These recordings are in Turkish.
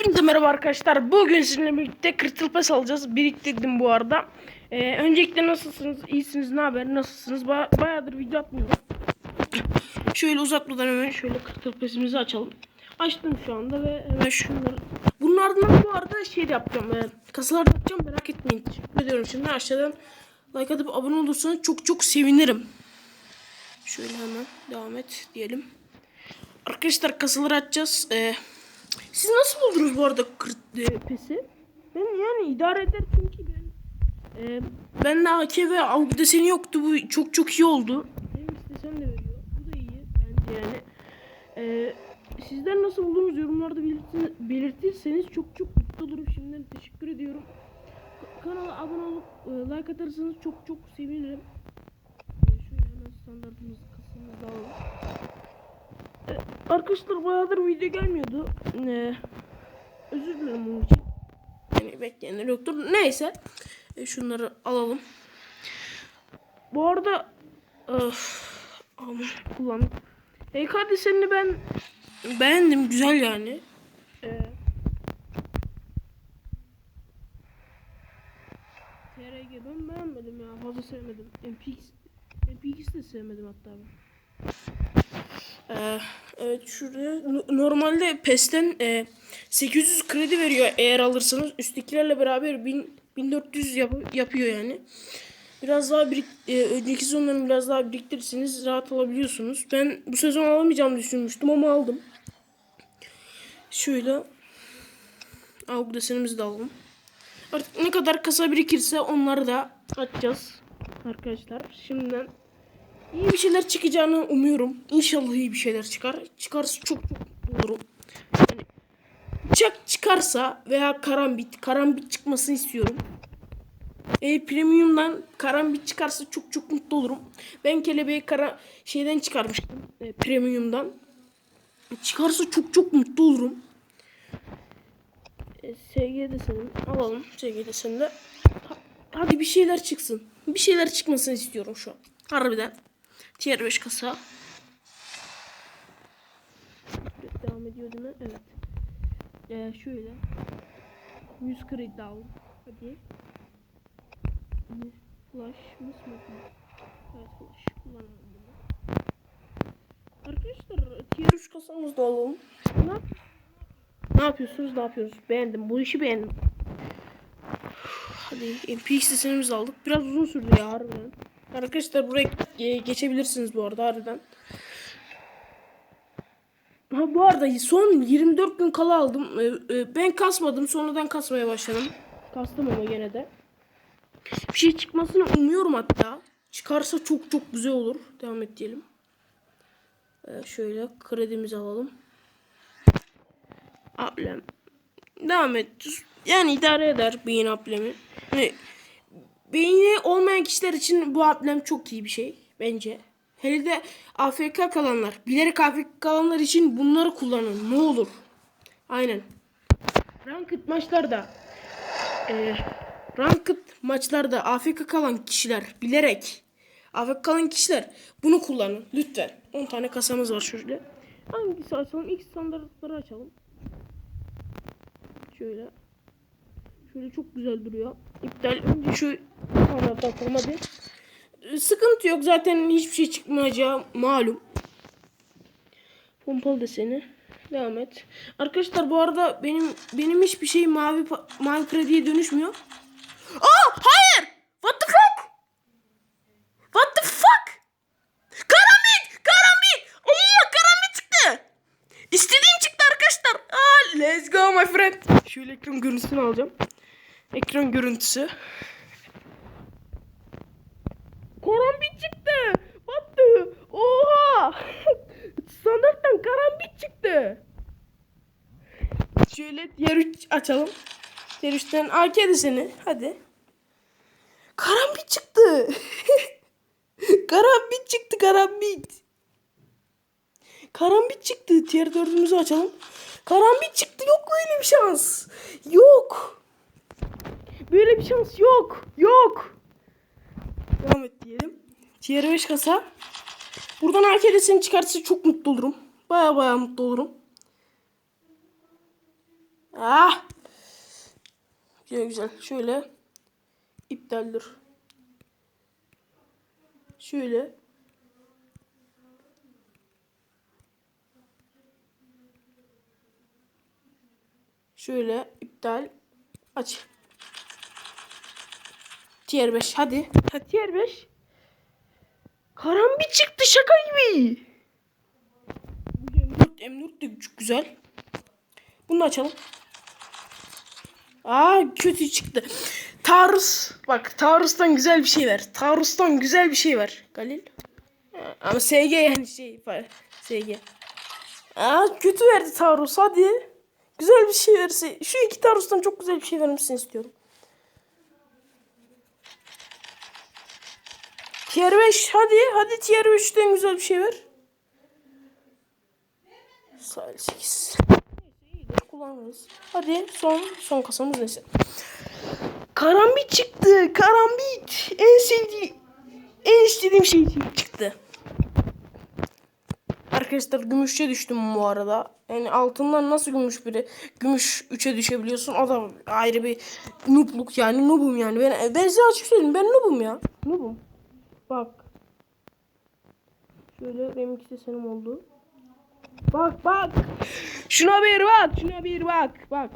Hepinize merhaba arkadaşlar. Bugün sizinle birlikte Crystal Pass alacağız. Biriktirdim bu arada. Ee, öncelikle nasılsınız? İyisiniz? Ne haber? Nasılsınız? Ba- bayağıdır video atmıyorum. Şöyle uzatmadan hemen şöyle Crystal Pass'imizi açalım. Açtım şu anda ve hemen şunları. Bunun ardından bu arada şey de yapacağım. E, kasalar da yapacağım. Merak etmeyin. Ediyorum. Şimdi aşağıdan like atıp abone olursanız çok çok sevinirim. Şöyle hemen devam et diyelim. Arkadaşlar kasaları açacağız. Ee, siz nasıl buldunuz bu arada kır- e, pesi? Ben yani idare eder çünkü ben e, ben de AK ve Avgu deseni yoktu. Bu çok çok iyi oldu. Benim istesem de veriyor. Bu da iyi bence yani. E, sizler nasıl buldunuz yorumlarda belirtin, belirtirseniz çok çok mutlu olurum. Şimdiden teşekkür ediyorum. Ka- Kanala abone olup e, like atarsanız çok çok sevinirim. E, şöyle hemen standartımız kasamızda alalım. Arkadaşlar bayağıdır video gelmiyordu. Ee, özür dilerim bunun için. Yani bekleyenler yoktur. Neyse. E, şunları alalım. Bu arada öf, aman kullandım. HK desenini ben beğendim. Güzel yani. Ee, TRG ben beğenmedim ya. Fazla sevmedim. MPX, MPX de sevmedim hatta ben. Ee, evet şurada no- normalde PES'ten e, 800 kredi veriyor eğer alırsanız üsttekilerle beraber 1000 1400 yap- yapıyor yani. Biraz daha birik e, önceki sezonların biraz daha biriktirirseniz rahat alabiliyorsunuz. Ben bu sezon alamayacağımı düşünmüştüm ama aldım. Şöyle Avgu desenimizi de alalım. Artık ne kadar kasa birikirse onları da açacağız arkadaşlar. Şimdiden İyi bir şeyler çıkacağını umuyorum. İnşallah iyi bir şeyler çıkar. Çıkarsa çok çok olurum. Yani bıçak çıkarsa veya karambit, karambit çıkmasını istiyorum. E, premium'dan karambit çıkarsa çok çok mutlu olurum. Ben kelebeği kara şeyden çıkarmıştım. E, premium'dan. Çıkarsa çok çok mutlu olurum. E, SG desenim alalım. SG deseninde. Ha- Hadi bir şeyler çıksın. Bir şeyler çıkmasını istiyorum şu an. Harbiden. Tier 5 kasa. Devam ediyor değil mi? Evet. Ee, şöyle. 100 kredi aldım. Hadi. Flash mı smoke? Evet flash. Kullanalım. Arkadaşlar tier 3 kasamızı da alalım. Ne, yap- ne yapıyorsunuz? Ne yapıyoruz? Beğendim. Bu işi beğendim. Hadi MPX desenimizi aldık. Biraz uzun sürdü ya harbiden. Arkadaşlar buraya e, geçebilirsiniz bu arada harbiden. Ha bu arada son 24 gün kala aldım. Ee, e, ben kasmadım. Sonradan kasmaya başladım. Kastım ama gene de. Bir şey çıkmasını umuyorum hatta. Çıkarsa çok çok güzel olur. Devam et diyelim. Şöyle kredimizi alalım. Ablem. Devam et. Yani idare eder beyin ablemi. Hani beyni olmayan kişiler için bu ablem çok iyi bir şey bence. Hele de AFK kalanlar, bilerek AFK kalanlar için bunları kullanın ne olur. Aynen. Ranked maçlarda e, ranked maçlarda AFK kalan kişiler bilerek AFK kalan kişiler bunu kullanın lütfen. 10 tane kasamız var şöyle. Hangisi açalım? İlk standartları açalım. Şöyle. Şöyle çok güzel duruyor. İptal. Önce şu standart atalım hadi. Ee, Sıkıntı yok. Zaten hiçbir şey çıkmayacağı malum. Pompalı deseni. Devam et. Arkadaşlar bu arada benim benim hiçbir şey mavi mavi krediye dönüşmüyor. Aa hayır. What the fuck? What the fuck? Karambit! Karambit! Allah karambit çıktı. İstediğim çıktı arkadaşlar. Aa, let's go my friend. Şöyle ekran görüntüsünü alacağım. Ekran görüntüsü. Karambit çıktı. Battı. Oha. Standarttan karambit çıktı. Şöyle diğer üç açalım. Diğer üçten AK deseni. Hadi. Karambit çıktı. karambit çıktı karambit. Karambit çıktı. Diğer dördümüzü açalım. Karambit çıktı. Yok böyle bir şans. Yok. Böyle bir şans yok. Yok. Devam et diyelim. Tier 5 kasa. Buradan AKD'sini çıkartsa çok mutlu olurum. Baya baya mutlu olurum. Ah. Güzel güzel. Şöyle. İptaldir. Şöyle. Şöyle iptal. Aç. Tier 5 hadi. Ha, tier 5. Karambit çıktı şaka gibi. Bu M4, M4 de çok güzel. Bunu açalım. Aa kötü çıktı. Taarruz. Bak Taarruz'dan güzel bir şey ver. Taarruz'dan güzel bir şey ver. Galil. Ama SG yani şey. SG. Aa kötü verdi Taarruz hadi. Güzel bir şey verse. Şu iki Taarruz'dan çok güzel bir şey vermesini istiyorum. Tier 5 hadi. Hadi tier 5'ten güzel bir şey ver. Sahil 8. Kullanırız. Hadi son son kasamız neyse. Karambit çıktı. Karambit. En sevdiğim en istediğim şey çıktı. Arkadaşlar gümüşe düştüm bu arada. Yani altından nasıl gümüş biri gümüş 3'e düşebiliyorsun? O da ayrı bir noobluk yani noobum yani. Ben, ben size açık söyleyeyim ben noobum ya. Noobum. Bak. Şöyle benimki de senin oldu. Bak bak. Şuna bir bak. Şuna bir bak. Bak.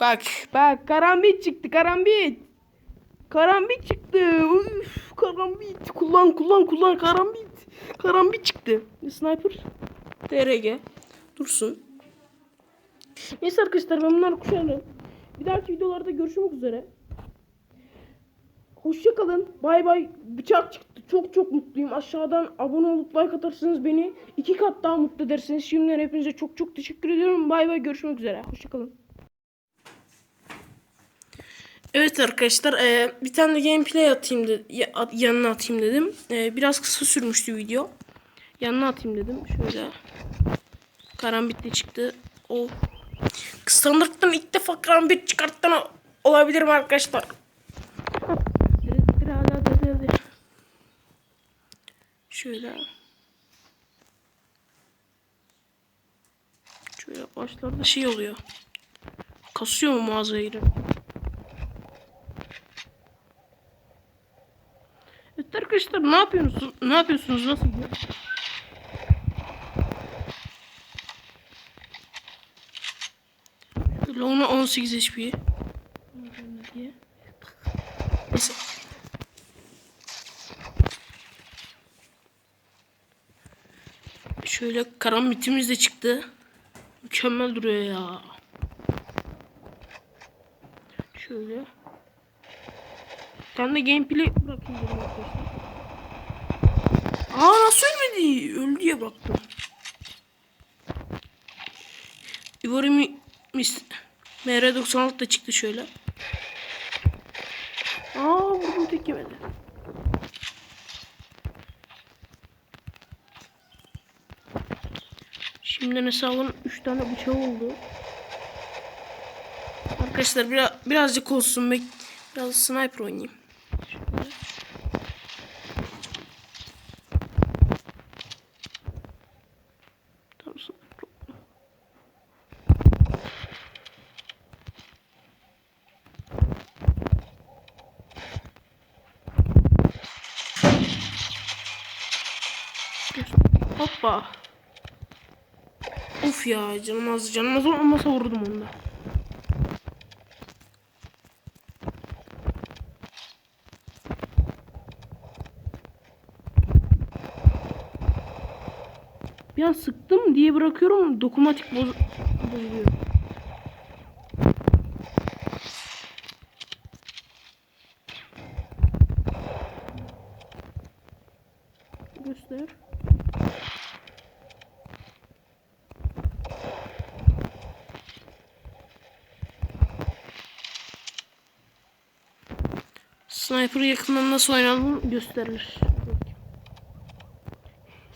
Bak. Bak. Karambit çıktı. Karambit. Karambit çıktı. Uf, karambit. Kullan kullan kullan karambit. Karambit çıktı. Sniper. DRG. Dursun. Neyse arkadaşlar ben bunları kuşarım. Bir dahaki videolarda görüşmek üzere. Hoşçakalın. Bay bay. Bıçak çıktı. Çok çok mutluyum. Aşağıdan abone olup like atarsanız beni iki kat daha mutlu edersiniz. Şimdiden hepinize çok çok teşekkür ediyorum. Bay bay. Görüşmek üzere. Hoşçakalın. Evet arkadaşlar eee, bir tane gameplay atayım de, yanına atayım dedim. Eee, biraz kısa sürmüştü video. Yanına atayım dedim. Şöyle. Karambitli çıktı. O standarttan ilk defa karambit çıkarttım olabilirim arkadaşlar. Şöyle. Şöyle başlarda şey oluyor. Kasıyor mu mağazayı? Evet arkadaşlar ne yapıyorsunuz? Ne yapıyorsunuz? Nasıl gidiyor? Şöyle ona 18 HP. Diye. Neyse. Şöyle karambitimiz de çıktı. Mükemmel duruyor ya. Şöyle. Bir tane de gameplay bırakayım dedim arkadaşlar. Aa nasıl ölmedi? Öldü diye bıraktım. Ivory mi, mis, MR96 da çıktı şöyle. Aa vurdum tek yemedi. Şimdi hesabın 3 tane bıçağı oldu. Arkadaşlar biraz, birazcık olsun. Bek biraz sniper oynayayım. Şöyle. Hoppa. Of ya canım az canım az olmasa vurdum onu da. Bir an sıktım diye bırakıyorum dokunmatik boz bozuluyor. Göster. Sniper yakından nasıl oynandığını. Bakayım.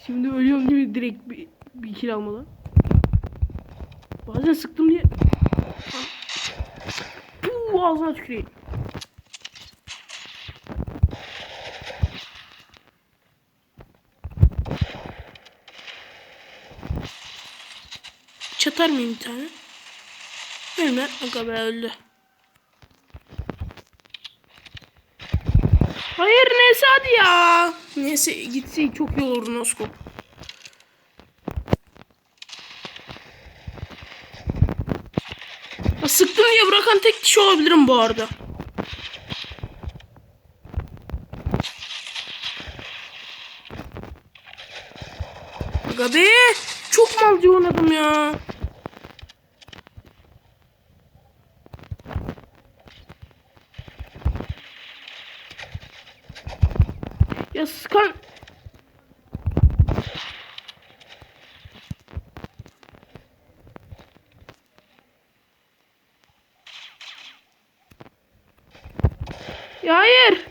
Şimdi ölüyorum mi direkt bir, bir kill almadan. Bazen sıktım diye. Puuu ağzına tüküreyim. Çatar mıyım bir tane? Ölme. Aga be öldü. Hayır neyse hadi ya. Neyse gitse çok iyi olur Noskop. Sıktım diye bırakan tek kişi olabilirim bu arada. Aga be. Çok malcı oynadım ya. Sıkan... Ya hayır.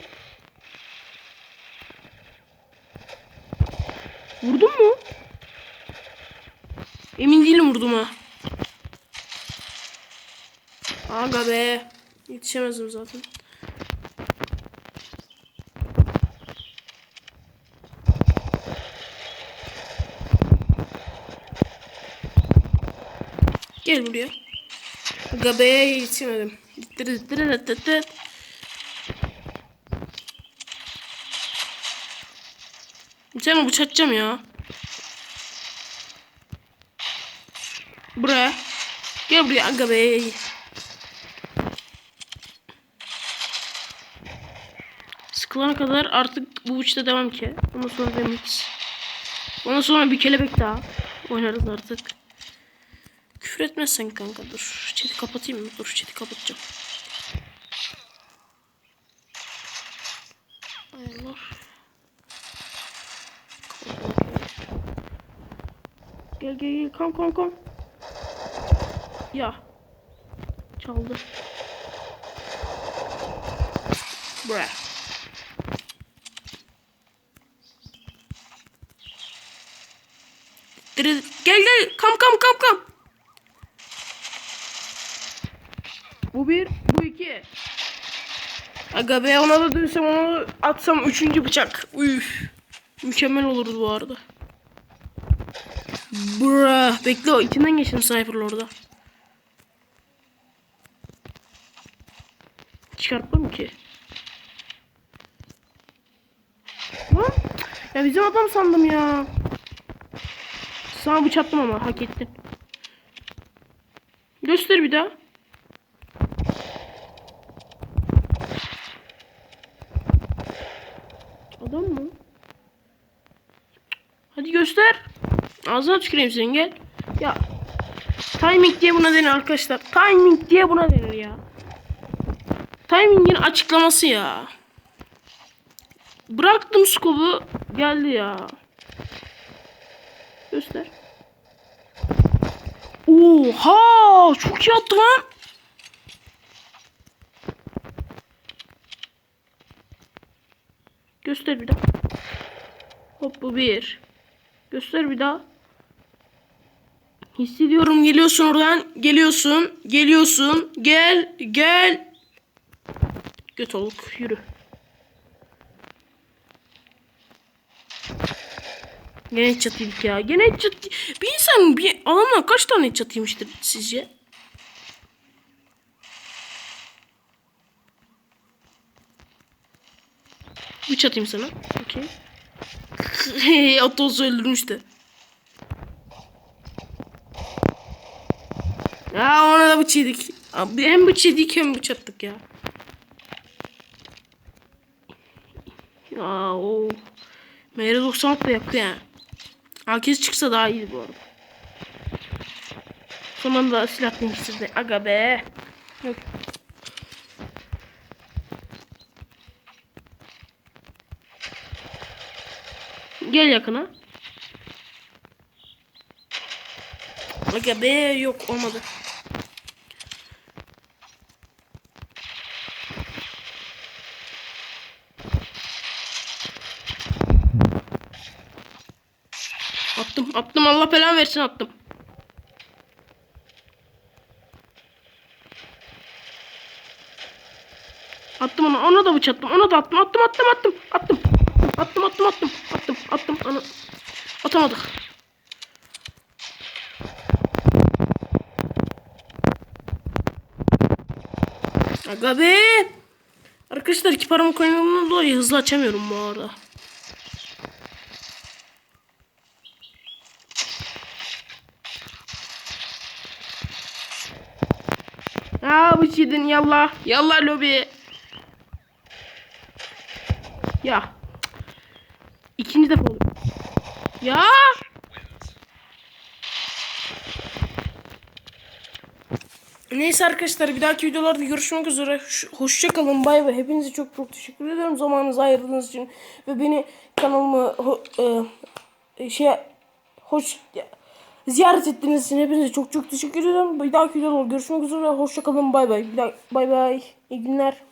Vurdun mu? Emin değilim vurdum ha. Aga be. Yetişemezdim zaten. Gel buraya. Be yetişemedim. Seni bıçakacağım ya. Buraya. Gel buraya aga be. Sıkılana kadar artık bu uçta devam ki. Ondan sonra remix. Ondan sonra bir kelebek daha. Oynarız artık. Küfür etmezsen kanka dur. Chat'i kapatayım mı? Dur chat'i kapatacağım. Ayarlar. Gel gel gel kom kom kom. Ya. Çaldı. Bra. Gel gel kam kam kam kam. Bu bir, bu iki. Aga be ona da dönsem onu atsam üçüncü bıçak. Üf. Mükemmel olurdu bu arada. Bra. Bekle o içinden geçtim sniper'la orada. Çıkartmam ki. Lan. Ya bizim adam sandım ya. Sana bıçaktım ama hak ettin. Göster bir daha. Adam mı? Hadi göster. Ağzına tüküreyim senin gel. Ya. Timing diye buna denir arkadaşlar. Timing diye buna denir ya. Timing'in açıklaması ya. Bıraktım skobu geldi ya. Göster. Oha! Çok iyi attı lan. Göster bir daha. Hop bu bir. Göster bir daha. Hissediyorum geliyorsun oradan. Geliyorsun. Geliyorsun. Gel. Gel. Göt oluk. Yürü. Gene çatıydık ya. Gene çat... Bir insan bir adamdan kaç tane çatıymıştır sizce? Bir çatayım sana. Okey. Atos öldürmüştü. Ya ona da bıç yedik. Abi Hem bıç yedik hem bıç attık ya. Ya o. MR96 da yaktı ya. Herkes çıksa daha iyiydi bu arada. Sonunda silah değiştirdi. Aga be. Yok. Gel yakına. Aga be yok olmadı. Attım attım Allah belanı versin attım. Attım ona ona da bıçattım ona da attım attım attım attım attım attım attım attım attım attım onu atamadık. Aga be. Arkadaşlar iki paramı koymamdan dolayı hızlı açamıyorum bu arada. Aa bu çiğdin yallah. Yallah lobi. Ya. İkinci defa oluyor. Ya. Neyse arkadaşlar bir dahaki videolarda görüşmek üzere. Hoşça kalın. Bay bay. Hepinize çok çok teşekkür ediyorum zamanınızı ayırdığınız için ve beni kanalımı ho- e, şey hoş ziyaret ettiğiniz için hepinize çok çok teşekkür ediyorum. Bir dahaki videolarda görüşmek üzere. Hoşça kalın. Bay bay. Bay bay. İyi günler.